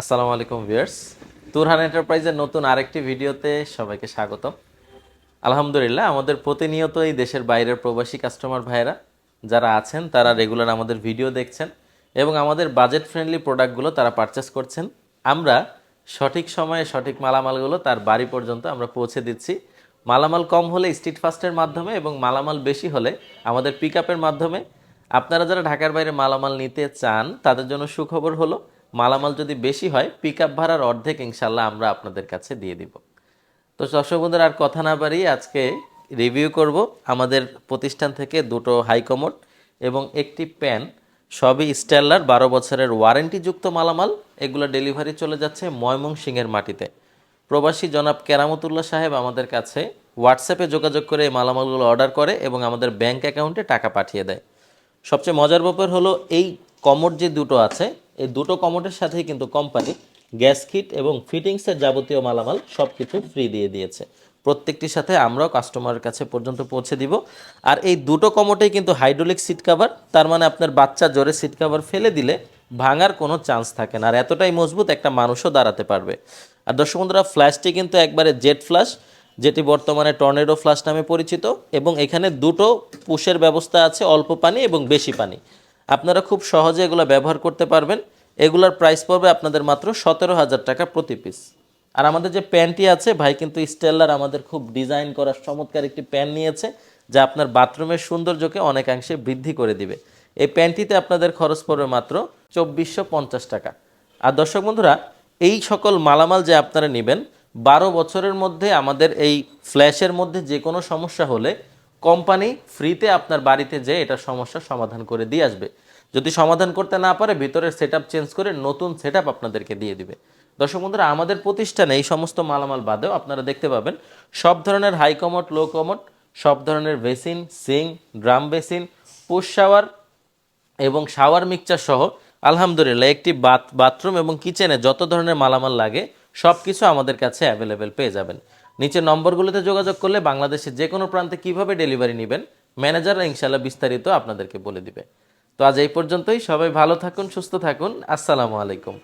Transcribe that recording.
আসসালামু আলাইকুম ভিউয়ার্স। তুরহান এন্টারপ্রাইজের নতুন আরেকটি ভিডিওতে সবাইকে স্বাগতম। আলহামদুলিল্লাহ, আমাদের প্রতিনিয়ত এই দেশের বাইরের প্রবাসী কাস্টমার ভাইয়েরা যারা আছেন, তারা রেগুলার আমাদের ভিডিও দেখছেন এবং আমাদের বাজেট ফ্রেন্ডলি প্রোডাক্টগুলো তারা পারচেস করছেন। আমরা সঠিক সময়ে সঠিক মালামালগুলো তার বাড়ি পর্যন্ত আমরা পৌঁছে দিচ্ছি। মালামাল কম হলে স্ট্রিট ফাস্টের মাধ্যমে এবং মালামাল বেশি হলে আমাদের পিক মাধ্যমে। আপনারা যারা ঢাকার বাইরে মালামাল নিতে চান, তাদের জন্য সুখবর হলো মালামাল যদি বেশি হয় পিক আপ ভাড়ার অর্ধেক ইনশাল্লাহ আমরা আপনাদের কাছে দিয়ে দিব। তো দর্শক বন্ধুরা, আর কথা না বাড়িয়ে আজকে রিভিউ করব। আমাদের প্রতিষ্ঠান থেকে দুটো হাইকমোড এবং একটি প্যান সবই স্টেলার বারো বছরের ওয়ারেন্টিযুক্ত মালামাল। এগুলো ডেলিভারি চলে যাচ্ছে ময়মনসিংহের মাটিতে। প্রবাসী জনাব কেরামতুল্লাহ সাহেব আমাদের কাছে হোয়াটসঅ্যাপে যোগাযোগ করে এই মালামালগুলো অর্ডার করে এবং আমাদের ব্যাংক অ্যাকাউন্টে টাকা পাঠিয়ে দেয়। সবচেয়ে মজার ব্যাপার হলো, এই কমোড যে দুটো আছে এই দুটো কমোডের সাথেই কিন্তু কোম্পানি গ্যাস কিট এবং ফিটিংসের যাবতীয় মালামাল সব কিছু ফ্রি দিয়ে দিয়েছে। প্রত্যেকটির সাথে আমরাও কাস্টমারের কাছে পর্যন্ত পৌঁছে দিব। আর এই দুটো কমোটেই কিন্তু হাইড্রোলিক সিট কাভার তার মানে আপনার বাচ্চা জোরে সিট কাভার ফেলে দিলে ভাঙার কোনো চান্স থাকে না। আর এতটাই মজবুত একটা মানুষও দাঁড়াতে পারবে। আর দর্শক বন্ধুরা ফ্ল্যাশটি কিন্তু একবারে জেট ফ্ল্যাশ যেটি বর্তমানে টর্নেডো ফ্ল্যাশ নামে পরিচিত এবং এখানে দুটো পুশের ব্যবস্থা আছে, অল্প পানি এবং বেশি পানি। আপনারা খুব সহজে এগুলো ব্যবহার করতে পারবেন। এগুলোর প্রাইস পড়বে আপনাদের মাত্র সতেরো হাজার টাকা প্রতি পিস আর আমাদের যে প্যান্টটি আছে, ভাই কিন্তু স্টেলার আমাদের খুব ডিজাইন করা চমৎকার একটি প্যান নিয়েছে, যা আপনার বাথরুমের সৌন্দর্যকে অনেকাংশে বৃদ্ধি করে দিবে। এই প্যান্টটিতে আপনাদের খরচ পড়বে মাত্র চব্বিশশো পঞ্চাশ টাকা। আর দর্শক বন্ধুরা, এই সকল মালামাল যে আপনারা নেবেন, বারো বছরের মধ্যে আমাদের এই ফ্ল্যাশের মধ্যে যে কোনো সমস্যা হলে কোম্পানি ফ্রিতে আপনার বাড়িতে যেয়ে এটার সমস্যার সমাধান করে দিয়ে আসবে। যদি সমাধান করতে না পারে, ভিতরের সেট চেঞ্জ করে নতুন সেট আপনাদেরকে দিয়ে দিবে। দর্শক বন্ধুরা, আমাদের প্রতিষ্ঠানে এই সমস্ত মালামাল বাদেও আপনারা দেখতে পাবেন সব ধরনের হাই কমোড লো কমোড সব ধরনের basin, sink, drum basin push shower এবং শাওয়ার মিক্সচার সহ আলহামদুলিল্লাহ একটি বাথ বাথরুম এবং কিচেনে যত ধরনের মালামাল লাগে সব কিছু আমাদের কাছে অ্যাভেলেবেল পেয়ে যাবেন। নিচের নম্বরগুলোতে যোগাযোগ করলে বাংলাদেশের যে কোনো প্রান্তে কীভাবে ডেলিভারি নেবেন ম্যানেজাররা ইনশাল্লাহ বিস্তারিত আপনাদেরকে বলে দিবে। তো আজ এই পর্যন্তই, সবাই ভালো থাকুন, সুস্থ থাকুন, আসসালামু আলাইকুম।